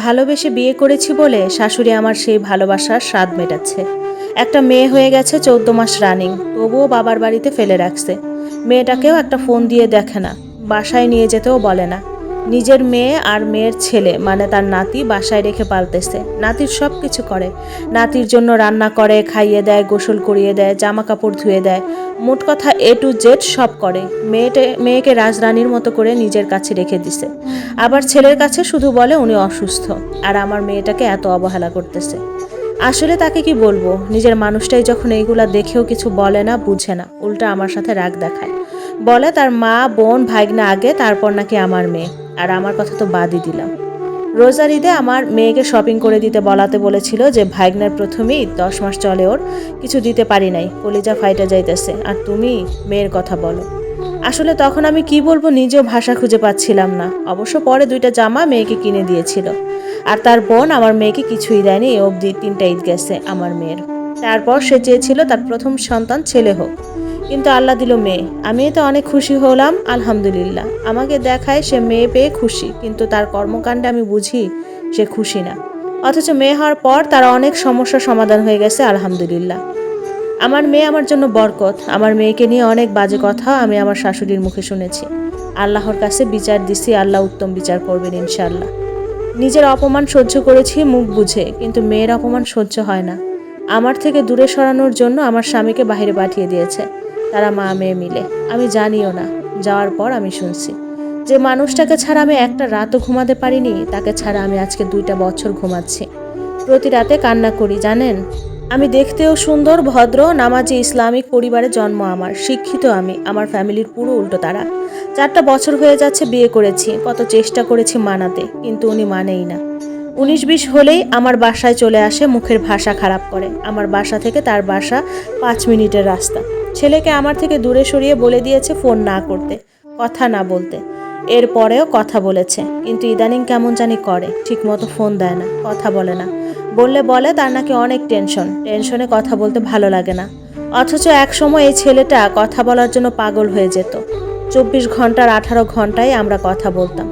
ভালোবেসে বিয়ে করেছি বলে শাশুড়ি আমার সেই ভালোবাসার স্বাদ মেটাচ্ছে। একটা মেয়ে হয়ে গেছে, চৌদ্দ মাস রানিং তবুও বাবার বাড়িতে ফেলে রাখছে। মেয়েটাকেও একটা ফোন দিয়ে দেখে না, বাসায় নিয়ে যেতেও বলে না। নিজের মেয়ে আর মেয়ের ছেলে মানে তার নাতি বাসায় রেখে পালতেছে। নাতির সব কিছু করে। নাতির জন্য রান্না করে, খাইয়ে দেয়, গোসল করিয়ে দেয় জামা কাপড় ধুয়ে দেয়। মোট কথা এ টু জেড সব করে। মেয়েটে, মেয়েকে রাজরানীর মতো করে নিজের কাছে রেখে দিছে। আবার ছেলের কাছে শুধু বলে উনি অসুস্থ। আর আমার মেয়েটাকে এত অবহেলা করতেছে। আসলে তাকে কি বলব? নিজের মানুষটাই যখন এইগুলা দেখেও কিছু বলে না, বুঝে না। উল্টা আমার সাথে রাগ দেখায়। বলে তার মা, বোন ভাইগনা আগে, তারপর নাকি আমার মেয়ে। আর আমার কথা তো বাদই দিলাম। রোজার ঈদে আমার মেয়েকে শপিং করে দিতে বলাতে বলেছিল যে ভাইগনার প্রথমেই দশ মাস চলে ওর, কিছু দিতে পারি নাই, কলিজা ফাইটা যাইতেছে। আর তুমি মেয়ের কথা বলো। আসলে তখন আমি কি বলব নিজেও ভাষা খুঁজে পাচ্ছিলাম না। অবশ্য পরে দুইটা জামা মেয়েকে কিনে দিয়েছিল। আর তার বোন আমার মেয়েকে কিছুই দেয়নি অবধি তিনটা ঈদ গেছে আমার মেয়ের। তারপর সে চেয়েছিল তার প্রথম সন্তান ছেলে হোক। কিন্তু আল্লাহ দিল মেয়ে। আমি তো অনেক খুশি হলাম, আলহামদুলিল্লাহ। আমাকে দেখায় সে মেয়ে পেয়ে খুশি, কিন্তু তার কর্মকাণ্ডে আমি বুঝি সে খুশি না। অথচ মেয়ে হওয়ার পর তার অনেক সমস্যার সমাধান হয়ে গেছে, আলহামদুলিল্লাহ। আমার মেয়ে আমার জন্য বরকত। আমার মেয়েকে নিয়ে অনেক বাজে কথা আমি আমার শাশুড়ির মুখে শুনেছি। আল্লাহর কাছে বিচার দিছি, আল্লাহ উত্তম বিচার করবেন ইনশাল্লাহ নিজের অপমান সহ্য করেছি, মুখ বুঝে, কিন্তু মেয়ের অপমান সহ্য হয় না। আমার থেকে দূরে সরানোর জন্য আমার স্বামীকে বাইরে পাঠিয়ে দিয়েছে। তারা মা মেয়ে মিলে। আমি জানিও না, যাওয়ার পর আমি শুনছি। যে মানুষটাকে ছাড়া আমি একটা রাতও ঘুমাতে পারিনি, তাকে ছাড়া আমি আজকে দুইটা বছর ঘুমাচ্ছি। প্রতি রাতে কান্না করি, জানেন? আমি দেখতেও সুন্দর, ভদ্র, নামাজি ইসলামিক পরিবারে জন্ম আমার, শিক্ষিত আমি, আমার ফ্যামিলির পুরো উল্টো তারা। চারটা বছর হয়ে যাচ্ছে বিয়ে করেছি, কত চেষ্টা করেছি মানাতে, কিন্তু উনি মানেই না। উনিশ বিশ হলেই আমার বাসায় চলে আসে, মুখের ভাষা খারাপ করে। আমার বাসা থেকে তার বাসা পাঁচ মিনিটের রাস্তা। ছেলেকে আমার থেকে দূরে সরিয়ে বলে দিয়েছে ফোন না করতে, কথা না বলতে। এরপরেও কথা বলেছে, কিন্তু ইদানিং কেমন জানি করে, ঠিকমতো ফোন দেয় না, কথা বলে না। বললে বলে তার নাকি অনেক টেনশন, টেনশনে কথা বলতে ভালো লাগে না। অথচ এক সময় এই ছেলেটা কথা বলার জন্য পাগল হয়ে যেত। চব্বিশ ঘণ্টার আঠারো ঘন্টায় আমরা কথা বলতাম।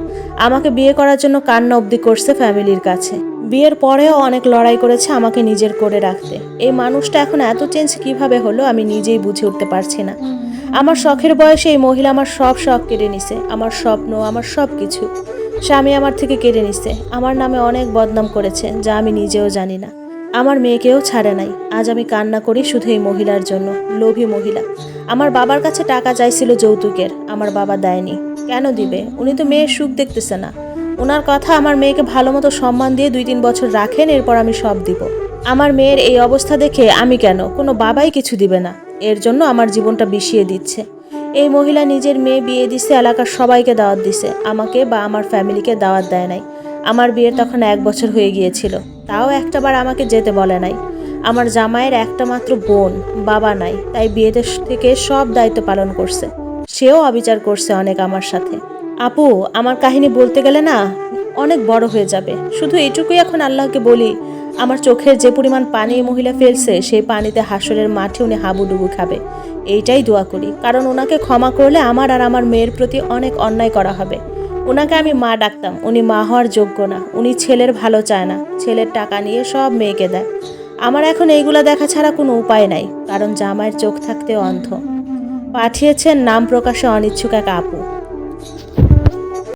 আমাকে বিয়ে করার জন্য কান্না অবধি করছে ফ্যামিলির কাছে। বিয়ের পরেও অনেক লড়াই করেছে আমাকে নিজের করে রাখতে। এই মানুষটা এখন এত চেঞ্জ কীভাবে হলো আমি নিজেই বুঝে উঠতে পারছি না। আমার শখের বয়সে এই মহিলা আমার সব শখ কেড়ে নিছে। আমার স্বপ্ন, আমার সব কিছু স্বামী আমার থেকে কেড়ে নিছে। আমার নামে অনেক বদনাম করেছে, যা আমি নিজেও জানি না। আমার মেয়েকেও ছাড়ে নাই। আজ আমি কান্না করি শুধু এই মহিলার জন্য। লোভী মহিলা। আমার বাবার কাছে টাকা চাইছিল যৌতুকের। আমার বাবা দেয়নি। কেন দিবে? উনি তো মেয়ের সুখ দেখতেছে না। ওনার কথা আমার মেয়েকে ভালো মতো সম্মান দিয়ে দুই তিন বছর রাখেন, এরপর আমি সব দিব। আমার মেয়ের এই অবস্থা দেখে আমি কেন? কোনো বাবাই কিছু দিবে না। এর জন্য আমার জীবনটা বিষিয়ে দিচ্ছে। এই মহিলা নিজের মেয়ে বিয়ে দিছে, এলাকার সবাইকে দাওয়াত দিছে। আমাকে বা আমার ফ্যামিলিকে দাওয়াত দেয় নাই। আমার বিয়ের তখন এক বছর হয়ে গিয়েছিল। তাও একটাবার আমাকে যেতে বলে নাই। আমার জামাইয়ের একটা মাত্র বোন, বাবা নাই, তাই বিয়েতে থেকে সব দায়িত্ব পালন করছে। সেও অবিচার করছে অনেক আমার সাথে। আপু, আমার কাহিনী বলতে গেলে না, অনেক বড় হয়ে যাবে। শুধু এইটুকুই এখন আল্লাহকে বলি, আমার চোখের যে পরিমাণ পানি মহিলা ফেলছে, সেই পানিতে হাসরের মাঠে উনি হাবুডুবু খাবে। এইটাই দোয়া করি, কারণ ওনাকে ক্ষমা করলে আমার আর আমার মেয়ের প্রতি অনেক অন্যায় করা হবে। ওনাকে আমি মা ডাকতাম। উনি মা হওয়ার যোগ্য না। উনি ছেলের ভালো চায় না। ছেলের টাকা নিয়ে সব মেয়েকে দেয়। আমার এখন এইগুলা দেখা ছাড়া কোনো উপায় নাই, কারণ জামাইয়ের চোখ থাকতে অন্ধ। পাঠিয়েছেন নাম প্রকাশে অনিচ্ছুক এক আপু।